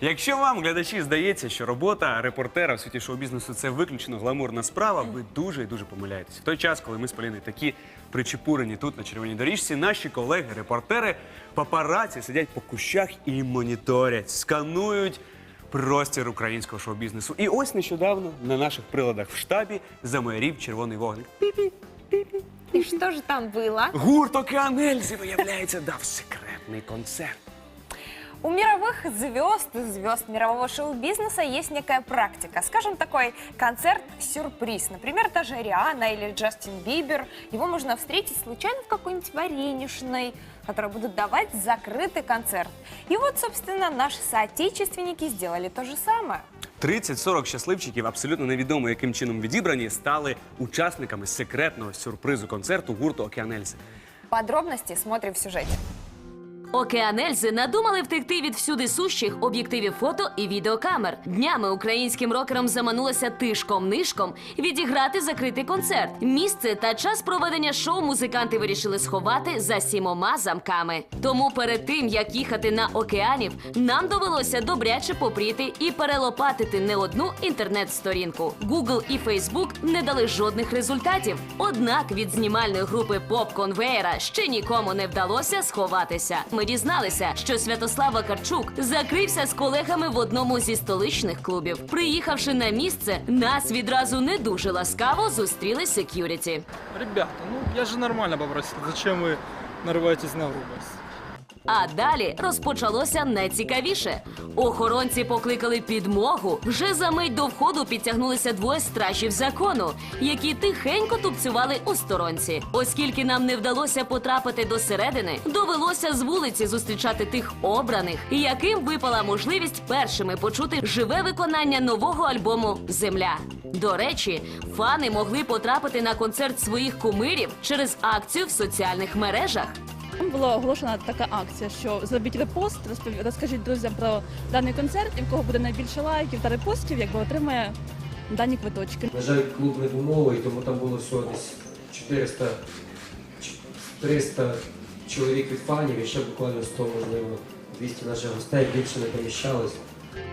Якщо вам, глядачі, здається, що робота репортера в світі шоу-бізнесу це виключно гламурна справа, ви дуже і дуже помиляєтесь. В той час, коли ми з Поліною такі причепурені тут на червоній доріжці, наші колеги, репортери, папараці сидять по кущах і моніторять, сканують простір українського шоу-бізнесу. І ось нещодавно на наших приладах в штабі замайорів червоний вогник. Пі-пі, пі-пі. И что же там было? Гурт Океан Ельзи, виявляється, дав секретний концерт. У мировых звезд, звезд мирового шоу-бизнеса есть некая практика. Скажем, такой концерт-сюрприз. Например, даже Риана или Джастин Бибер. Его можно встретить случайно в какой-нибудь варенишной, которые будут давать закрытый концерт. И вот, собственно, наши соотечественники сделали то же самое. 30-40 щасливчиків, абсолютно невідомо яким чином відібрані, стали учасниками секретного сюрпризу концерту гурту Океан Ельзи. Подробности смотрим в сюжете. Океанельзи надумали втекти від всюди сущих об'єктивів фото і відеокамер. Днями українським рокерам заманулося тишком-нишком відіграти закритий концерт. Місце та час проведення шоу музиканти вирішили сховати за сімома замками. Тому перед тим як їхати на океанів, нам довелося добряче попріти і перелопатити не одну інтернет-сторінку. Google і Facebook не дали жодних результатів. Однак від знімальної групи поп конвеєра ще нікому не вдалося сховатися. Ми дізналися, що Святослав Вакарчук закрився з колегами в одному зі столичних клубів. Приїхавши на місце, нас відразу не дуже ласкаво зустріли сек'юріті. Ребята, ну я же нормально попросив. Зачем ви нарваєтесь на грубость? А далі розпочалося найцікавіше. Охоронці покликали підмогу. Вже за мить до входу підтягнулися двоє стражів закону, які тихенько тупцювали у сторонці. Оскільки нам не вдалося потрапити до середини, довелося з вулиці зустрічати тих обраних, яким випала можливість першими почути живе виконання нового альбому Земля. До речі, фани могли потрапити на концерт своїх кумирів через акцію в соціальних мережах. Була оголошена така акція, що зробіть репост, розкажіть друзям про даний концерт, і в кого буде найбільше лайків та репостів, якби отримає дані квиточки. На жаль, клуб не був новий, тому там було всього десь 400 ч- 300 чоловік від фанів і ще буквально 100, можливо, 200 наших гостей більше не поміщалось.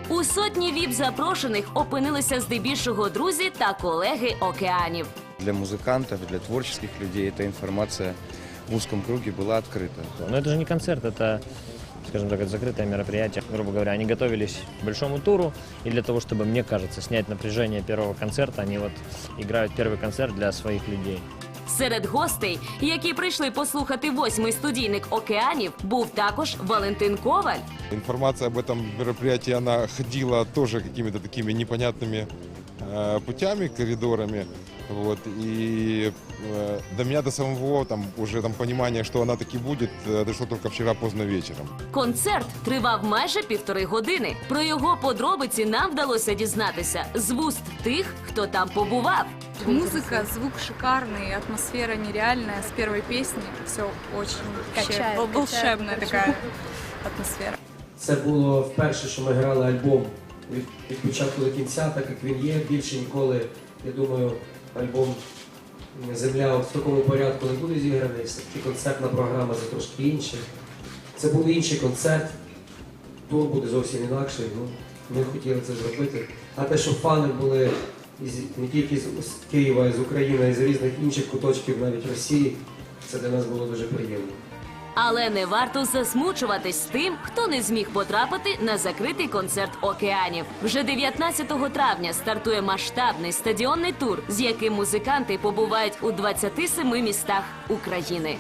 У сотні віп запрошених опинилися здебільшого друзі та колеги океанів. Для музыкантов, для творческих людей эта информация в узком круге была открыта. Но это же не концерт, это, скажем так, это закрытое мероприятие. Грубо говоря, они готовились к большому туру, и для того, чтобы, мне кажется, снять напряжение первого концерта, они вот играют первый концерт для своих людей. Серед гостей, які прийшли послухати восьмий студійник океанів, був також Валентин Коваль. Информация об этом мероприятии, она ходила тоже какими-то такими непонятными э, путями, коридорами. Вот, и э, до меня до самого там уже там понимание, что она таки будет, э, дошло только вчера поздно вечером. Концерт тривав майже півтори години. Про його подробиці нам вдалося дізнатися з вуст тих, хто там побував. Музыка, звук шикарный, атмосфера нереальная. С первой песни все очень вообще Качает, вол- волшебная качает, такая атмосфера. Це було вперше, що ми грали альбом від, від початку до кінця, так як він є. Більше ніколи, я думаю, альбом Земля от в такому порядку не буде зіграний. Все-таки концертна програма це трошки інша. Це був інший концерт, тур буде зовсім інакший. Ну, ми хотіли це зробити. А те, що фани були не тільки з, Києва, а з України, а й з різних інших куточків, навіть Росії, це для нас було дуже приємно. Але не варто засмучуватись тим, хто не зміг потрапити на закритий концерт океанів. Вже 19 травня стартує масштабний стадіонний тур, з яким музиканти побувають у 27 містах України.